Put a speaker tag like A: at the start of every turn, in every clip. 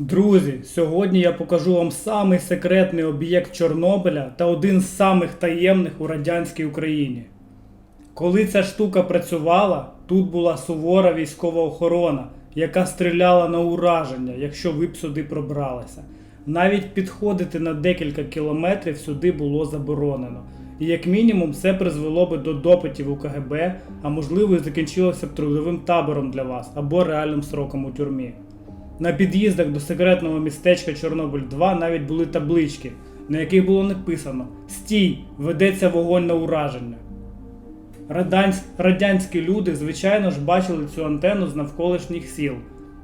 A: Друзі, сьогодні я покажу вам самий секретний об'єкт Чорнобиля та один з самих таємних у радянській Україні. Коли ця штука працювала, тут була сувора військова охорона, яка стріляла на ураження, якщо ви б сюди пробралися. Навіть підходити на декілька кілометрів сюди було заборонено. І як мінімум це призвело би до допитів у КГБ, а можливо і закінчилося б трудовим табором для вас або реальним сроком у тюрмі. На під'їздах до секретного містечка Чорнобиль 2 навіть були таблички, на яких було написано Стій! Ведеться вогонь на ураження. Радансь- Радянські люди, звичайно ж, бачили цю антенну з навколишніх сіл.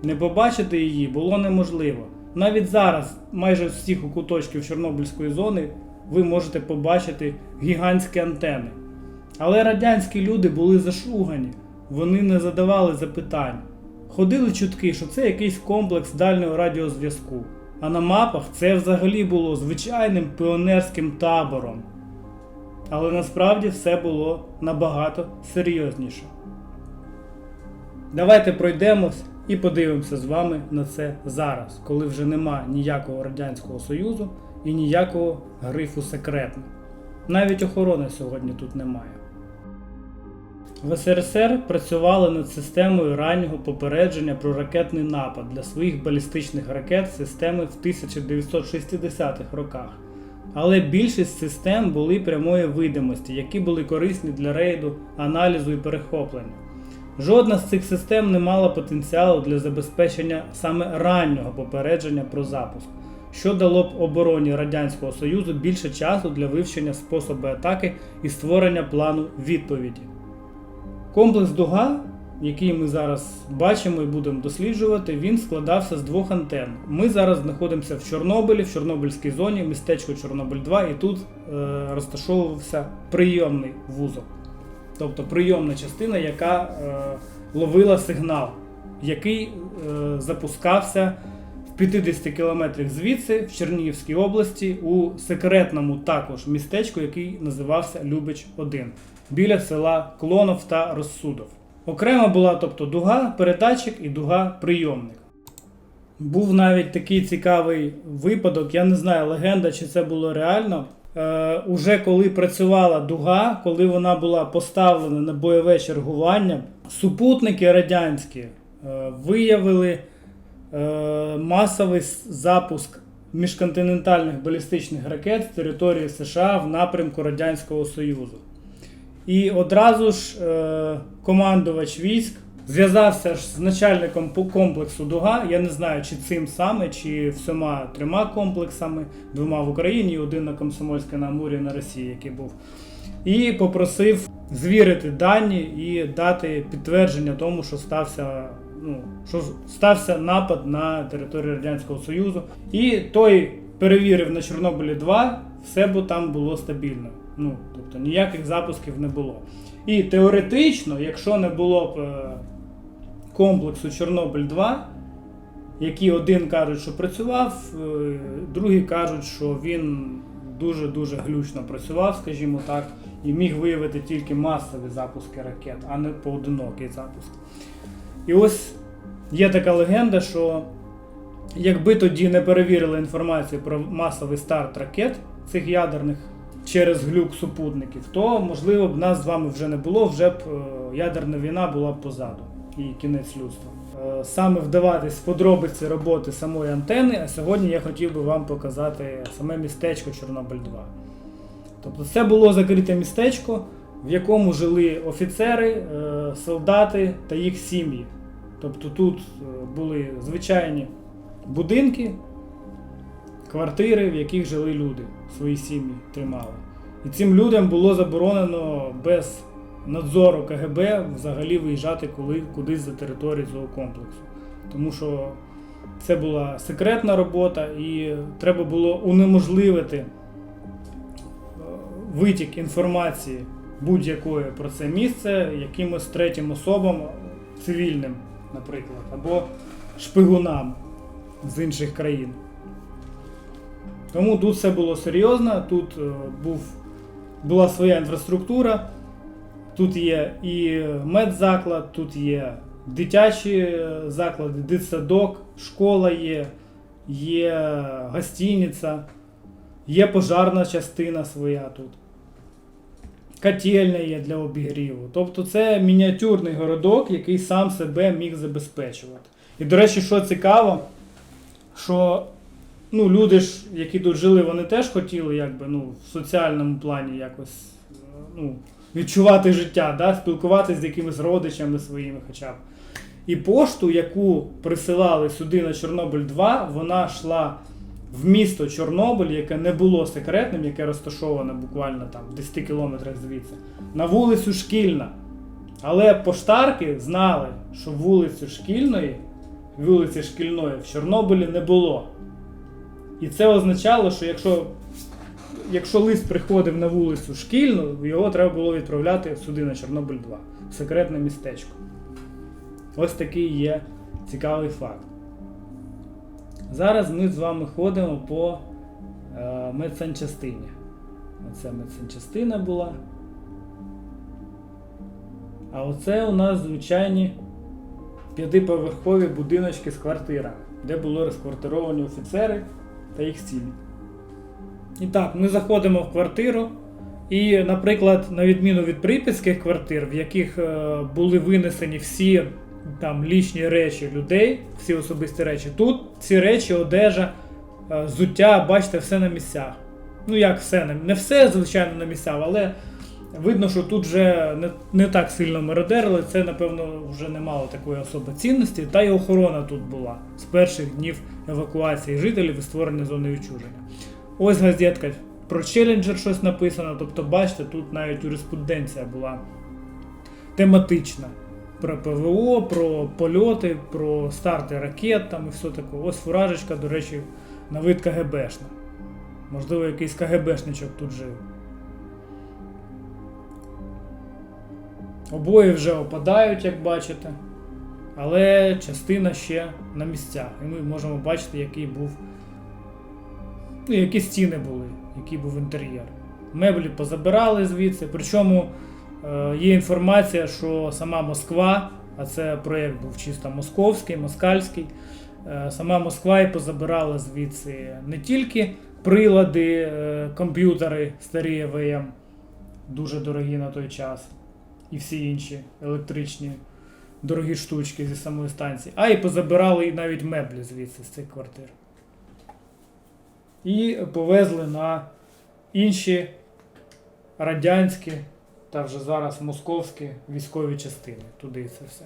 A: Не побачити її було неможливо. Навіть зараз, майже з всіх куточків Чорнобильської зони, ви можете побачити гігантські антени. Але радянські люди були зашугані, вони не задавали запитань. Ходили чутки, що це якийсь комплекс дальнього радіозв'язку. А на мапах це взагалі було звичайним піонерським табором. Але насправді все було набагато серйозніше. Давайте пройдемось і подивимося з вами на це зараз, коли вже нема ніякого Радянського Союзу і ніякого грифу секретно. Навіть охорони сьогодні тут немає. В СРСР працювали над системою раннього попередження про ракетний напад для своїх балістичних ракет системи в 1960-х роках. Але більшість систем були прямої видимості, які були корисні для рейду, аналізу і перехоплення. Жодна з цих систем не мала потенціалу для забезпечення саме раннього попередження про запуск, що дало б обороні Радянського Союзу більше часу для вивчення способу атаки і створення плану відповіді. Комплекс Дуга, який ми зараз бачимо і будемо досліджувати, він складався з двох антенн. Ми зараз знаходимося в Чорнобилі, в Чорнобильській зоні, містечко Чорнобиль 2, і тут е, розташовувався прийомний вузол. Тобто прийомна частина, яка е, ловила сигнал, який е, запускався в 50 кілометрах звідси, в Чернігівській області, у секретному також містечку, який називався Любич 1 біля села Клонов та Розсудов. Окремо була тобто дуга, передатчик і дуга прийомник. Був навіть такий цікавий випадок, я не знаю, легенда, чи це було реально. Е, уже коли працювала дуга, коли вона була поставлена на бойове чергування, супутники радянські е, виявили е, масовий запуск міжконтинентальних балістичних ракет з території США в напрямку Радянського Союзу. І одразу ж е, командувач військ зв'язався ж з начальником комплексу Дуга. Я не знаю, чи цим саме, чи всіма трьома комплексами, двома в Україні один на Комсомольській на Амурі на Росії, який був. І попросив звірити дані і дати підтвердження тому, що стався, ну, що стався напад на територію Радянського Союзу. І той перевірив на Чорнобилі 2, все бо там було стабільно. Ну, тобто ніяких запусків не було. І теоретично, якщо не було б е, комплексу Чорнобиль 2, які один кажуть, що працював, е, другі кажуть, що він дуже-дуже глючно працював, скажімо так, і міг виявити тільки масові запуски ракет, а не поодинокий запуск. І ось є така легенда, що якби тоді не перевірили інформацію про масовий старт ракет цих ядерних через глюк супутників, то можливо б нас з вами вже не було, вже б е, ядерна війна була б позаду і кінець людства. Е, Саме вдаватись в подробиці роботи самої антени, а сьогодні я хотів би вам показати саме містечко Чорнобиль 2. Тобто це було закрите містечко, в якому жили офіцери, е, солдати та їх сім'ї. Тобто тут були звичайні будинки, квартири, в яких жили люди, свої сім'ї тримали. І цим людям було заборонено без надзору КГБ взагалі виїжджати коли, кудись за територію цього комплексу. Тому що це була секретна робота і треба було унеможливити е, витік інформації будь-якої про це місце якимось третім особам, цивільним, наприклад, або шпигунам з інших країн. Тому тут все було серйозно, тут е, був, була своя інфраструктура, тут є і медзаклад, тут є дитячі е, заклади, дитсадок, школа є, є гостиниця, є пожарна частина своя тут. Котельня є для обігріву. Тобто це мініатюрний городок, який сам себе міг забезпечувати. І, до речі, що цікаво, що ну, люди ж, які тут жили, вони теж хотіли якби, ну, в соціальному плані якось ну, відчувати життя, да? спілкуватися з якимись родичами своїми хоча б. І пошту, яку присилали сюди на Чорнобиль 2, вона йшла в місто Чорнобиль, яке не було секретним, яке розташоване буквально там в 10 кілометрах звідси, на вулицю Шкільна. Але поштарки знали, що вулицю Шкільної, вулиці Шкільної в Чорнобилі не було. І це означало, що якщо, якщо лист приходив на вулицю Шкільну, його треба було відправляти сюди на Чорнобиль 2, в секретне містечко. Ось такий є цікавий факт. Зараз ми з вами ходимо по е, медсанчастині. Оце медсанчастина була. А оце у нас звичайні п'ятиповерхові будиночки з квартирами, де були розквартировані офіцери та їх цілі. І так, ми заходимо в квартиру. І, наприклад, на відміну від припиських квартир, в яких е, були винесені всі там лічні речі людей, всі особисті речі, тут ці речі, одежа, е, взуття, бачите, все на місцях. Ну як все, не- все, звичайно, на місцях, але видно, що тут вже не, не так сильно мародерили, це, напевно, вже не мало такої особи цінності, та й охорона тут була з перших днів евакуації жителів і створення зони відчуження. Ось газетка про Челленджер щось написано, тобто, бачите, тут навіть юриспруденція була тематична. Про ПВО, про польоти, про старти ракет там і все таке. Ось фуражечка, до речі, на вид КГБшна. Можливо, якийсь КГБшничок тут жив. Обої вже опадають, як бачите. Але частина ще на місцях. І ми можемо бачити, який був ну, які стіни були, який був інтер'єр. Меблі позабирали звідси. Причому е, є інформація, що сама Москва, а це проєкт був чисто московський, москальський. е, Сама Москва і позабирала звідси не тільки прилади, е, комп'ютери старі ЕВМ, дуже дорогі на той час, і всі інші електричні дорогі штучки зі самої станції, а й позабирали і навіть меблі звідси з цих квартир і повезли на інші радянські та вже зараз московські військові частини. Туди це все.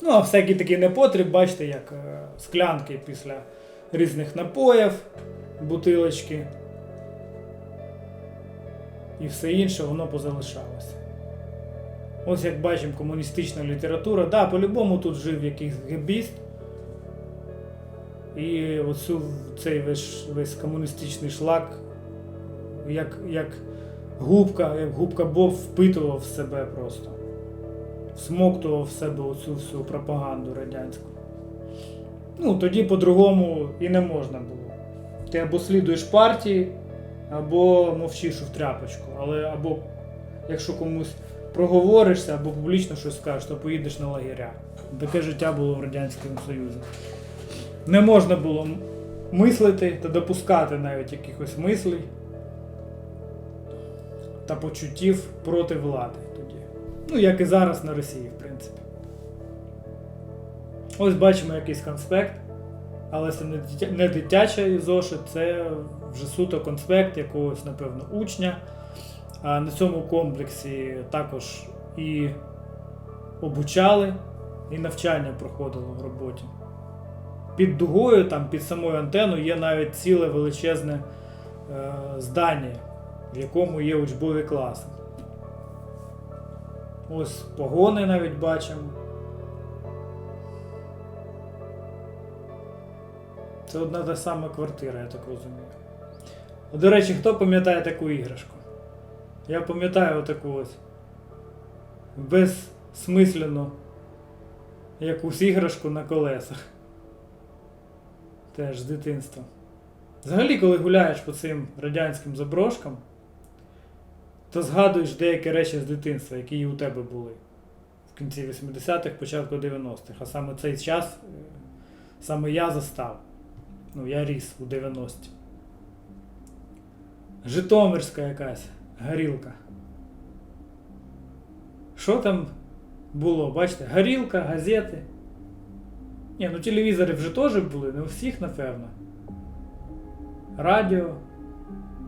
A: Ну, а всякий такий непотріб, бачите, як е, склянки після різних напоїв, бутилочки. І все інше воно позалишалося. Ось як бачимо, комуністична література. Да, по-любому тут жив якийсь гебіст, і оцю, цей весь, весь комуністичний шлак, як, як губка, як губка Боб впитував в себе просто. Всмоктував в себе оцю всю пропаганду радянську. Ну, тоді по-другому і не можна було. Ти або слідуєш партії, або мовчиш в тряпочку. Але або якщо комусь проговоришся, або публічно щось скажеш, то поїдеш на лагеря. Таке життя було в Радянському Союзі не можна було мислити та допускати навіть якихось мислей та почуттів проти влади тоді. Ну, як і зараз на Росії, в принципі. Ось бачимо якийсь конспект, але це не, дитя, не дитячий зошит, це вже суто конспект якогось, напевно, учня. На цьому комплексі також і обучали, і навчання проходило в роботі під дугою, там, під самою антеною є навіть ціле величезне е, здання, в якому є учбові класи. Ось погони навіть бачимо. Це одна та сама квартира, я так розумію. До речі, хто пам'ятає таку іграшку? Я пам'ятаю отаку ось безсмисленну якусь іграшку на колесах. Теж з дитинства. Взагалі, коли гуляєш по цим радянським заброшкам, то згадуєш деякі речі з дитинства, які і у тебе були в кінці 80-х, початку 90-х. А саме цей час е, саме я застав. Ну, я ріс у 90-ті. Житомирська якась горілка. Що там було? Бачите, горілка, газети. Ні, ну телевізори вже теж були, не у всіх, напевно. Радіо.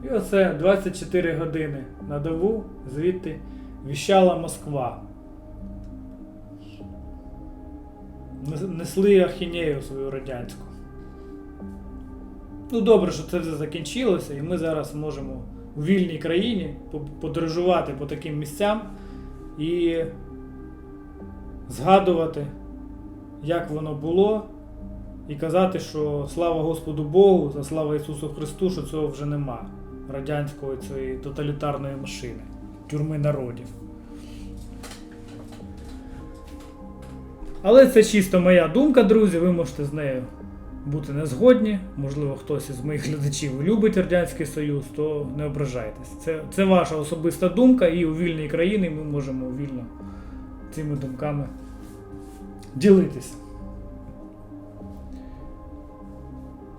A: І оце 24 години на добу звідти віщала Москва. Несли ахінею свою радянську. Ну добре, що це все закінчилося, і ми зараз можемо у вільній країні подорожувати по таким місцям і згадувати, як воно було, і казати, що слава Господу Богу, за слава Ісусу Христу, що цього вже нема. Радянської цієї тоталітарної машини, тюрми народів. Але це чисто моя думка, друзі. Ви можете з нею бути не згодні. Можливо, хтось із моїх глядачів любить Радянський Союз, то не ображайтесь. Це, це ваша особиста думка, і у вільній країні ми можемо вільно цими думками ділитися.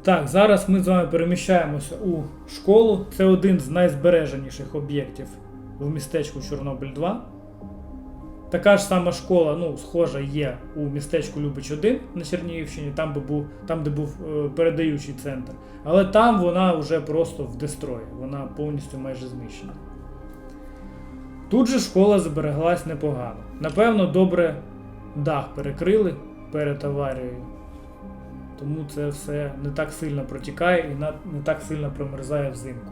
A: Так, зараз ми з вами переміщаємося у школу. Це один з найзбереженіших об'єктів в містечку Чорнобиль 2. Така ж сама школа, ну, схожа, є у містечку Любич 1 на Чернігівщині, там, би був, там де був е, передаючий центр. Але там вона вже просто в дестрої, вона повністю майже знищена. Тут же школа збереглась непогано. Напевно, добре дах перекрили перед аварією. Тому це все не так сильно протікає і не так сильно промерзає взимку.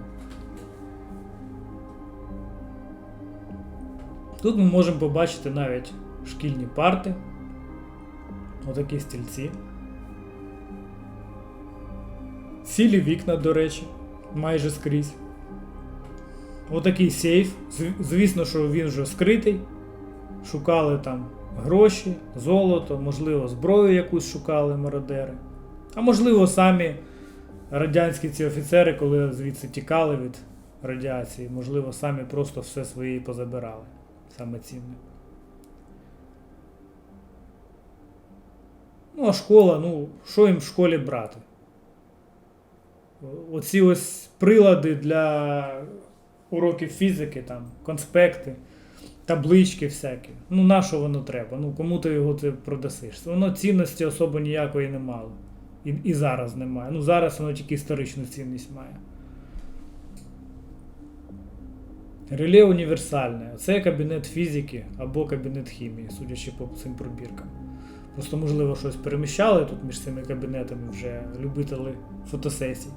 A: Тут ми можемо побачити навіть шкільні парти, отакі стільці. Цілі вікна, до речі, майже скрізь. Отакий сейф. Звісно, що він вже скритий. Шукали там гроші, золото, можливо, зброю якусь шукали мародери. А можливо, самі радянські ці офіцери, коли звідси тікали від радіації, можливо, самі просто все своє і позабирали. Саме цінне. Ну, а школа, ну, що їм в школі брати? Оці ось прилади для уроків фізики, там, конспекти, таблички всякі. Ну, на що воно треба? Ну, кому ти його ти продасиш? Воно цінності особо ніякої не мало. І, і зараз немає. Ну, зараз воно тільки історичну цінність має. Реле універсальне. Це кабінет фізики або кабінет хімії, судячи по цим пробіркам. Просто, можливо, щось переміщали тут між цими кабінетами вже любителі фотосесій,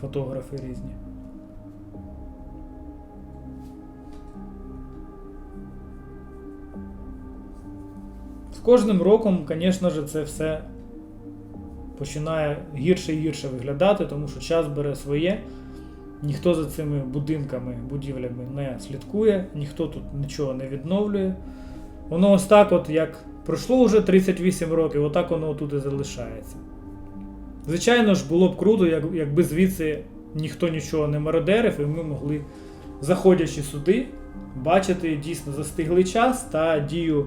A: фотографи різні. З кожним роком, звісно ж, це все починає гірше і гірше виглядати, тому що час бере своє. Ніхто за цими будинками, будівлями не слідкує, ніхто тут нічого не відновлює. Воно ось так, от як пройшло вже 38 років, отак воно тут і залишається. Звичайно ж, було б круто, як, якби звідси ніхто нічого не мародерив, і ми могли, заходячи сюди, бачити дійсно застиглий час та дію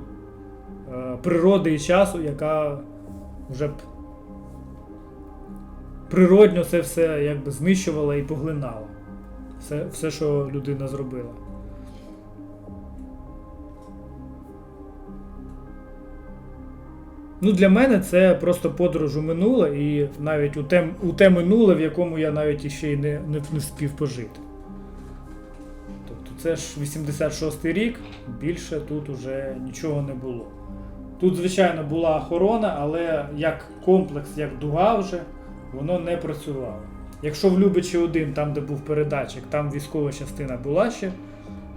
A: е, природи і часу, яка вже б природньо це все якби знищувала і поглинала. Все, все, що людина зробила. Ну, для мене це просто подорож у минуле і навіть у те, у те минуле, в якому я навіть іще й не, не, не вспів пожити. Тобто це ж 86-й рік, більше тут уже нічого не було. Тут, звичайно, була охорона, але як комплекс, як дуга вже, воно не працювало. Якщо в Любичі 1, там де був передатчик, там військова частина була ще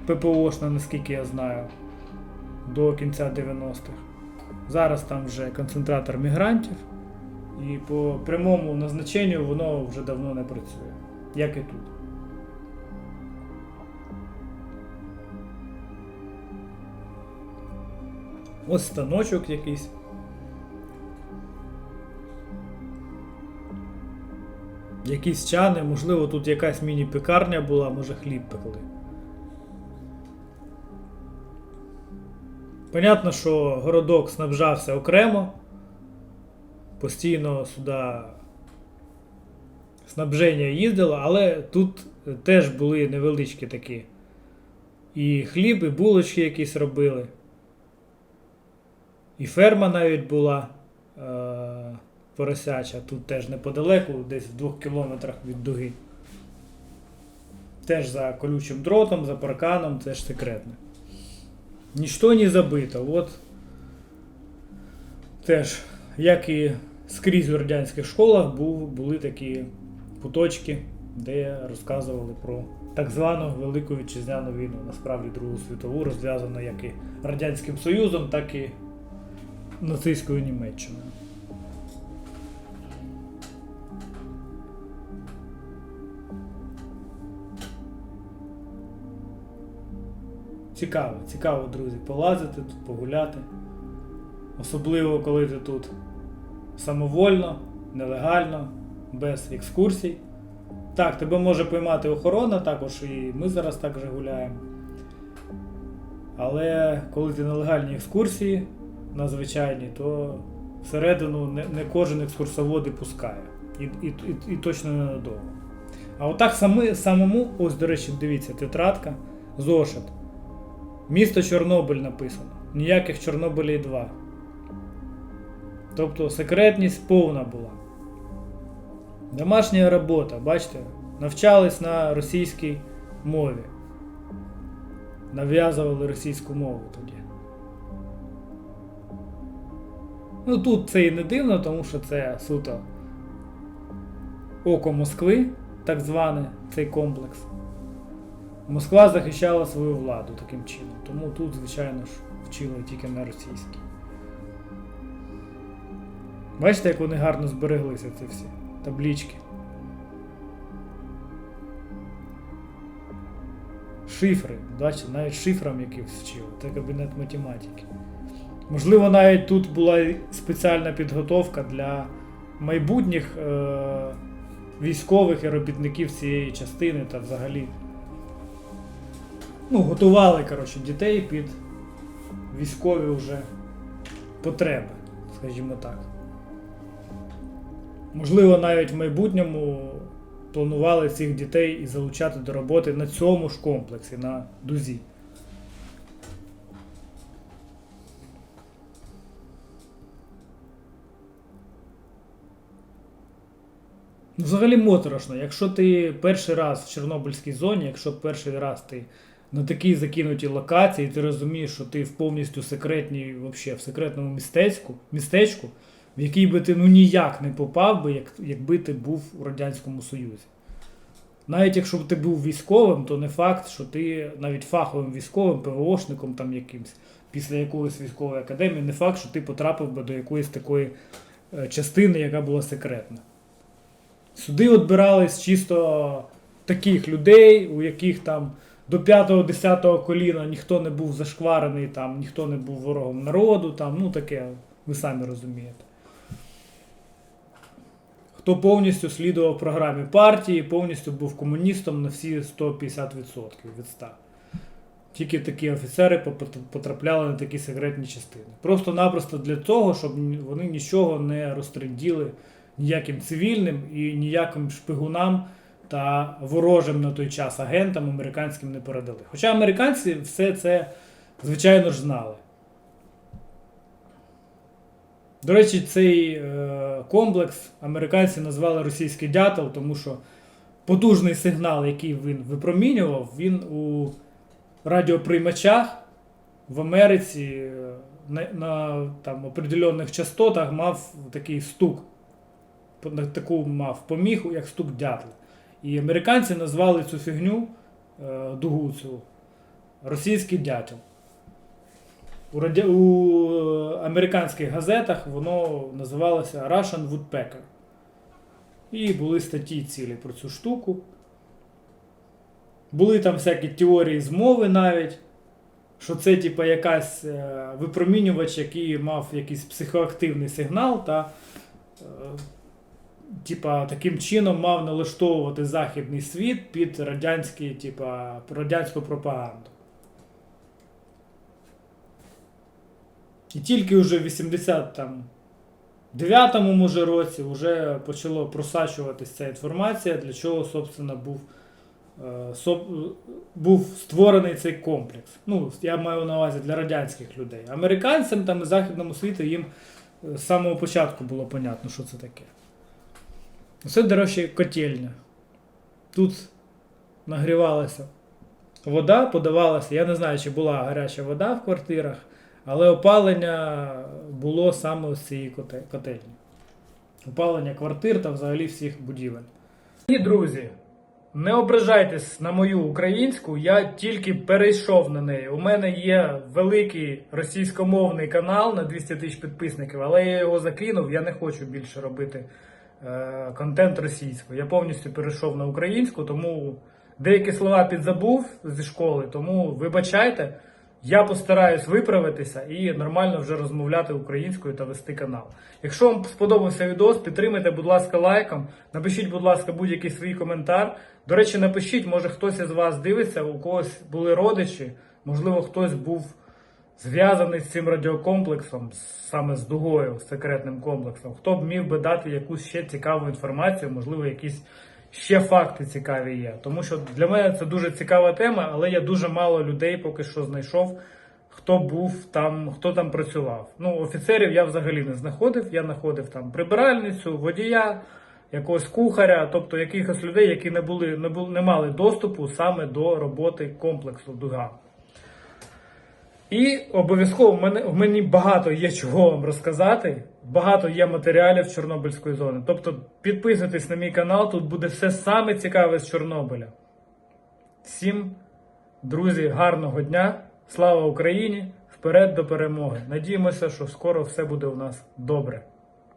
A: ППОшна, наскільки я знаю, до кінця 90-х. Зараз там вже концентратор мігрантів, і по прямому назначенню воно вже давно не працює, як і тут. Ось станочок якийсь. Якісь чани, можливо, тут якась міні-пекарня була, може хліб пекли. Понятно, що городок снабжався окремо. Постійно сюди снабження їздило, але тут теж були невеличкі такі. І хліб, і булочки якісь робили. І ферма навіть була е- поросяча, тут теж неподалеку, десь в двох кілометрах від дуги. Теж за колючим дротом, за парканом, теж секретне. Ніщо не забито. От теж, як і скрізь у радянських школах, були такі куточки, де розказували про так звану Велику Вітчизняну війну, насправді Другу світову, розв'язану як і Радянським Союзом, так і нацистською Німеччиною. Цікаво, цікаво, друзі, полазити тут, погуляти. Особливо, коли ти тут самовольно, нелегально, без екскурсій. Так, тебе може поймати охорона, також і ми зараз так же гуляємо. Але коли ти на легальній екскурсії, на звичайній, то всередину не, не кожен екскурсовод і пускає. І, і, і, і точно не надовго. А отак самому, ось, до речі, дивіться, тетрадка, зошит. Місто Чорнобиль написано. Ніяких Чорнобилів 2. Тобто секретність повна була. Домашня робота, бачите, навчались на російській мові. Нав'язували російську мову тоді. Ну тут це і не дивно, тому що це суто око Москви, так зване, цей комплекс. Москва захищала свою владу таким чином. Тому тут, звичайно ж, вчили тільки на російській. Бачите, як вони гарно збереглися, ці всі таблічки. Шифри, бачите, навіть шифрам якихось вчили. Це кабінет математики. Можливо, навіть тут була спеціальна підготовка для майбутніх е- військових і робітників цієї частини та взагалі. Ну, готували, коротше, дітей під військові вже потреби, скажімо так. Можливо, навіть в майбутньому планували цих дітей і залучати до роботи на цьому ж комплексі, на дузі. Ну, Взагалі моторошно, якщо ти перший раз в Чорнобильській зоні, якщо перший раз ти на такій закинутій локації, ти розумієш, що ти в повністю секретній, вообще, в секретному містечку, містечку, в який би ти ну ніяк не попав би, як, якби ти був у Радянському Союзі. Навіть якщо б ти був військовим, то не факт, що ти навіть фаховим військовим, ПВОшником там якимсь, після якоїсь військової академії, не факт, що ти потрапив би до якоїсь такої е, частини, яка була секретна. Сюди отбирались чисто таких людей, у яких там до 5-10 коліна ніхто не був зашкварений, там, ніхто не був ворогом народу, там, ну таке, ви самі розумієте. Хто повністю слідував програмі партії, повністю був комуністом на всі 150% від 100. Тільки такі офіцери потрапляли на такі секретні частини. Просто-напросто для того, щоб вони нічого не розтренділи ніяким цивільним і ніяким шпигунам та ворожим на той час агентам американським не передали. Хоча американці все це, звичайно ж, знали. До речі, цей е, комплекс американці назвали російський дятел, тому що потужний сигнал, який він випромінював, він у радіоприймачах в Америці е, на, на там, определенних частотах мав такий стук. Таку мав поміху, як стук дятла. І американці назвали цю фігню, е, дугу цю, російський дятел. У, раді... у е, американських газетах воно називалося Russian Woodpecker. І були статті цілі про цю штуку. Були там всякі теорії змови навіть, що це типа якась е, випромінювач, який мав якийсь психоактивний сигнал, та типа, таким чином мав налаштовувати західний світ під радянські, типа, радянську пропаганду. І тільки вже в 80 там дев'ятому може році вже почало просачуватися ця інформація, для чого, собственно, був, е, був створений цей комплекс. Ну, я маю на увазі для радянських людей. Американцям там і західному світу їм е, з самого початку було понятно, що це таке. Це, до речі, котельня. Тут нагрівалася вода, подавалася. Я не знаю, чи була гаряча вода в квартирах, але опалення було саме з цієї котельні. Опалення квартир та взагалі всіх будівель. І друзі, не ображайтесь на мою українську, я тільки перейшов на неї. У мене є великий російськомовний канал на 200 тисяч підписників, але я його закинув, я не хочу більше робити контент російською. Я повністю перейшов на українську, тому деякі слова підзабув зі школи, тому вибачайте. Я постараюсь виправитися і нормально вже розмовляти українською та вести канал. Якщо вам сподобався відос, підтримайте, будь ласка, лайком. Напишіть, будь ласка, будь-який свій коментар. До речі, напишіть, може хтось із вас дивиться, у когось були родичі, можливо, хтось був зв'язаний з цим радіокомплексом, саме з дугою, з секретним комплексом. Хто б міг би дати якусь ще цікаву інформацію, можливо, якісь ще факти цікаві є. Тому що для мене це дуже цікава тема, але я дуже мало людей поки що знайшов, хто був там, хто там працював. Ну, офіцерів я взагалі не знаходив. Я знаходив там прибиральницю, водія, якогось кухаря, тобто якихось людей, які не були, не були, не мали доступу саме до роботи комплексу Дуга. І обов'язково в мене в мені багато є чого вам розказати. Багато є матеріалів Чорнобильської зони. Тобто підписуйтесь на мій канал, тут буде все саме цікаве з Чорнобиля. Всім, друзі, гарного дня! Слава Україні! Вперед до перемоги! Надіємося, що скоро все буде у нас добре.